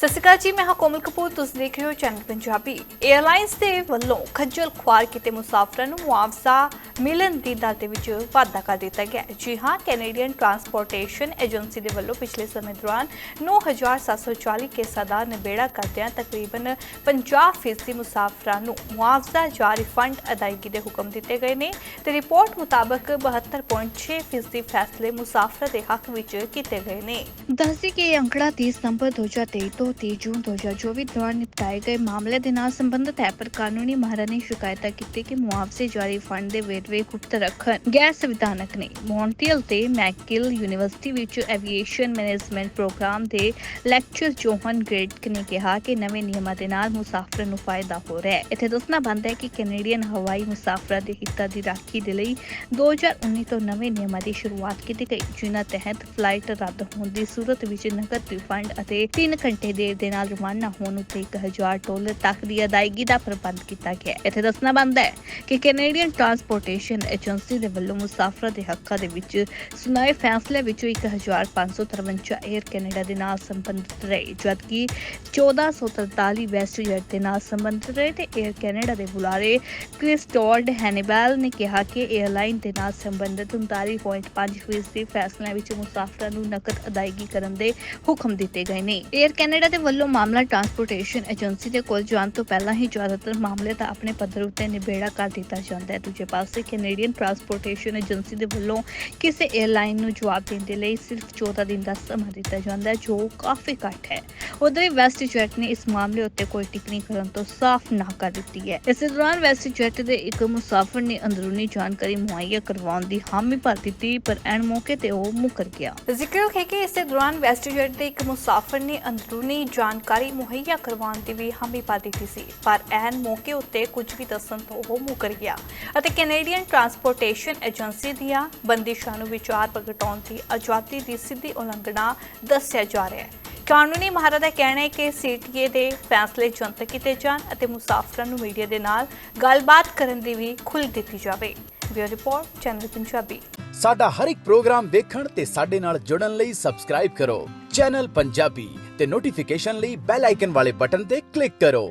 ਸਤਿ ਸ਼੍ਰੀ ਅਕਾਲ ਜੀ, ਮੈਂ ਹਾਂ ਕੋਮਲ ਕਪੂਰ, ਤੁਸੀਂ ਦੇਖ ਰਹੇ ਹੋ ਚੈਨਲ ਪੰਜਾਬੀ। 에ਅਰਲਾਈਨਸ ਦੇ ਵੱਲੋਂ ਖੱਜਲ ਖੁਆਰ ਕੀਤੇ ਮੁਸਾਫਰਾਂ ਨੂੰ ਮੁਆਵਜ਼ਾ ਮਿਲਣ ਦੀ ਦਰ ਦੇ ਵਿੱਚ ਵਾਧਾ ਕਰ ਦਿੱਤਾ ਗਿਆ ਜੀ ਹਾਂ, ਕੈਨੇਡੀਅਨ ਟਰਾਂਸਪੋਰਟੇਸ਼ਨ ਏਜੰਸੀ ਦੇ ਵੱਲੋਂ ਪਿਛਲੇ ਸਮੇਂ ਦੌਰਾਨ 9740 ਕੇਸਾਂ ਦਾ ਨਿਬੇੜਾ ਕਰਦਿਆਂ ਤਕਰੀਬਨ 50% ਫੀਸਦੀ ਮੁਸਾਫਰਾਂ ਨੂੰ ਮੁਆਵਜ਼ਾ ਜਾਂ ਰਿਫੰਡ ਅਦਾਇਗੀ ਦੇ ਹੁਕਮ ਦਿੱਤੇ ਗਏ ਨੇ। ਤੇ ਰਿਪੋਰਟ ਮੁਤਾਬਕ 72.6% ਫੈਸਲੇ ਮੁਸਾਫਰਾਂ ਦੇ ਹੱਕ ਵਿੱਚ ਕੀਤੇ ਗਏ ਨੇ। ਦੱਸਦੀ ਕਿ ਇਹ ਅੰਕੜਾ 30 ਸਤੰਬਰ 2023 ਤੋਂ 30 ਜੂਨ 2024 ਦੌਰਾਨ ਨਿਪਟਾਏ ਗਏ ਮਾਮਲੇ ਦੇ ਨਾਲ ਸੰਬੰਧਿਤ ਹੈ, ਪਰ ਕਾਨੂੰਨੀ ਮਾਹਰਾਂ ਨੇ ਸ਼ਿਕਾਇਤਾਂ ਕੀਤੀ ਕਿ ਮੁਆਵਜ਼ੇ ਜਾਰੀ ਫੰਡ ਦੇ ਵੇਰਵੇ ਗੁਪਤ ਰੱਖਣ ਗੈਰ ਸੰਵਿਧਾਨਕ ਨੇ ਮੌਂਟਰੀਅਲ ਤੇ ਮੈਕਗਿਲ ਯੂਨੀਵਰਸਿਟੀ ਵਿੱਚ ਐਵੀਏਸ਼ਨ ਮੈਨੇਜਮੈਂਟ ਪ੍ਰੋਗਰਾਮ ਦੇ ਲੈਕਚਰ ਜੋਹਨ ਗ੍ਰੇਡਕ ਨੇ ਕਿਹਾ ਕਿ ਨਵੇਂ ਨਿਯਮਾਂ ਦੇ ਨਾਲ ਮੁਸਾਫਰਾਂ ਨੂੰ ਫਾਇਦਾ ਹੋ ਰਿਹਾ ਹੈ। ਇੱਥੇ ਦੱਸਣਾ ਬਣਦਾ ਹੈ ਕਿ ਕੈਨੇਡੀਅਨ ਹਵਾਈ ਮੁਸਾਫਰਾਂ ਦੇ ਹਿੱਤਾਂ ਦੀ ਰਾਖੀ ਦੇ ਲਈ 2019 ਤੋਂ ਨਵੇਂ ਨਿਯਮਾਂ ਦੀ ਸ਼ੁਰੂਆਤ ਕੀਤੀ ਗਈ, ਜਿਨ੍ਹਾਂ ਤਹਿਤ ਫਲਾਈਟ ਰੱਦ ਹੋਣ ਦੀ ਸੂਰਤ ਵਿੱਚ ਨਕਦ ਰਿਫੰਡ ਅਤੇ 3 ਘੰਟੇ ਦੇਰ ਦੇ ਨਾਲ ਰਵਾਨਾ ਹੋਣ ਉੱਤੇ 1000 ਡਾਲਰ ਤੱਕ ਦੀ ਅਦਾਇਗੀ ਦਾ ਪ੍ਰਬੰਧ ਕੀਤਾ ਗਿਆ ਹੈ। ਇੱਥੇ ਦੱਸਣਾ ਬਣਦਾ ਹੈ ਕਿ ਕੈਨੇਡੀਅਨ ਟਰਾਂਸਪੋਰਟ ਟ੍ਰਾਂਸਪੋਰਟੇਸ਼ਨ ਏਜੰਸੀ ਦੇ ਵੱਲੋਂ ਮੁਸਾਫਰਾਂ ਦੇ ਹੱਕਾਂ ਦੇ ਵਿੱਚ ਸੁਣਾਏ ਫੈਸਲੇ ਵਿੱਚ 1553 에ਅਰ ਕੈਨੇਡਾ ਦੇ ਨਾਲ ਸੰਬੰਧਿਤ ਰਹੇ, ਜਦਕਿ 1443 ਵੈਸਟਜੈਟ ਦੇ ਨਾਲ ਸੰਬੰਧਿਤ ਰਹੇ ਤੇ 에ਅਰ ਕੈਨੇਡਾ ਦੇ ਬੁਲਾਰੇ ਕ੍ਰਿਸਟੋਰਡ ਹੈਨੀਬਲ ਨੇ ਕਿਹਾ ਕਿ 에ਅਰਲਾਈਨ ਦੇ ਨਾਲ ਸੰਬੰਧਿਤ 39.5% ਦੇ ਫੈਸਲਿਆਂ ਵਿੱਚ ਮੁਸਾਫਰਾਂ ਨੂੰ ਨਕਦ ਅਦਾਇਗੀ ਕਰਨ ਦੇ ਹੁਕਮ ਦਿੱਤੇ ਗਏ ਨੇ। ਏਅਰ ਕੈਨੇਡਾ ਦੇ ਵੱਲੋਂ ਮਾਮਲਾ ਟ੍ਰਾਂਸਪੋਰਟੇਸ਼ਨ ਏਜੰਸੀ ਦੇ ਕੋਲ ਜਾਣ ਤੋਂ ਪਹਿਲਾਂ ਹੀ ਜ਼ਿਆਦਾਤਰ ਮਾਮਲੇ ਦਾ ਆਪਣੇ ਪੱਧਰ ਉੱਤੇ ਨਿਬੇੜਾ ਕਰ ਦਿੱਤਾ ਜਾਂਦਾ ਹੈ। ਦੂਜੇ ਪਾਸੇ ਕੈਨੇਡੀਅਨ ਟਰਾਂਸਪੋਰਟੇਸ਼ਨ ਏਜੰਸੀ ਦੇ ਵੱਲੋਂ ਕਿਸੇ 에ਅਰਲਾਈਨ ਨੂੰ ਜਵਾਬ ਦੇਣ ਦੇ ਲਈ ਸਿਰਫ 14 ਦਿਨ ਦਾ ਸਮਾਂ ਦਿੱਤਾ ਜਾਂਦਾ ਹੈ, ਜੋ ਕਾਫੀ ਘੱਟ ਹੈ। ਉਧਰ ਵੈਸਟ ਜੈਟ ਨੇ ਇਸ ਮਾਮਲੇ ਉੱਤੇ ਕੋਈ ਟਿੱਪਣੀ ਕਰਨ ਤੋਂ ਸਾਫ਼ ਨਾ ਕਰ ਦਿੱਤੀ ਹੈ। ਇਸੇ ਦੌਰਾਨ ਵੈਸਟ ਜੈਟ ਦੇ ਇੱਕ ਮੁਸਾਫਰ ਨੇ ਅੰਦਰੂਨੀ ਜਾਣਕਾਰੀ ਮੁਹੱਈਆ ਕਰਵਾਉਣ ਦੀ ਹਾਮੀ ਭਰ ਦਿੱਤੀ, ਪਰ ਐਨ ਮੌਕੇ ਤੇ ਉਹ ਮੁਕਰ ਗਿਆ। ਜ਼ਿਕਰ ਹੈ ਕਿ ਇਸੇ ਦੌਰਾਨ ਵੈਸਟ ਜੈਟ ਦੇ ਇੱਕ ਮੁਸਾਫਰ ਨੇ ਅੰਦਰੂਨੀ ਜਾਣਕਾਰੀ ਮੁਹੱਈਆ ਕਰਵਾਉਣ ਦੀ ਵੀ ਹਾਮੀ ਭਰ ਦਿੱਤੀ ਸੀ, ਪਰ ਐਨ ਮੌਕੇ ਉੱਤੇ ਕੁਝ ਵੀ ਦੱਸਣ ਤੋਂ ਉਹ ਮੁਕਰ ਗਿਆ। ਅਤੇ ਕੈਨੇਡੀਅਨ ਟਰਾਂਸਪੋਰਟੇਸ਼ਨ ਏਜੰਸੀ ਦੀਆਂ ਬੰਦਿਸ਼ਾਂ ਨੂੰ ਵਿਚਾਰ ਪ੍ਰਗਟਾਉਣ ਦੀ ਆਜ਼ਾਦੀ ਦੀ ਸਿੱਧੀ ਉਲੰਘਣਾ ਦੱਸਿਆ ਜਾ ਰਿਹਾ ਹੈ। ਕਾਨੂੰਨੀ ਮਾਹਰਾਂ ਦਾ ਕਹਿਣਾ ਹੈ ਕਿ ਸੀਟੀਏ ਦੇ ਫੈਸਲੇ ਜਨਤਕ ਕੀਤੇ ਜਾਣ ਅਤੇ ਮੁਸਾਫਰਾਂ ਨੂੰ ਮੀਡੀਆ ਦੇ ਨਾਲ ਗੱਲਬਾਤ ਕਰਨ ਦੀ ਵੀ ਖੁੱਲ੍ਹ ਦਿੱਤੀ ਜਾਵੇ। Bureau report, channel Punjabi. ਸਾਡਾ ਹਰ ਇੱਕ ਪ੍ਰੋਗਰਾਮ ਦੇਖਣ ਤੇ ਸਾਡੇ ਨਾਲ ਜੁੜਨ ਲਈ ਸਬਸਕ੍ਰਾਈਬ ਕਰੋ। ਚੈਨਲ ਪੰਜਾਬੀ ਤੇ ਨੋਟੀਫਿਕੇਸ਼ਨ ਲਈ ਬੈਲ ਆਈਕਨ ਵਾਲੇ ਬਟਨ ਤੇ ਕਲਿੱਕ ਕਰੋ।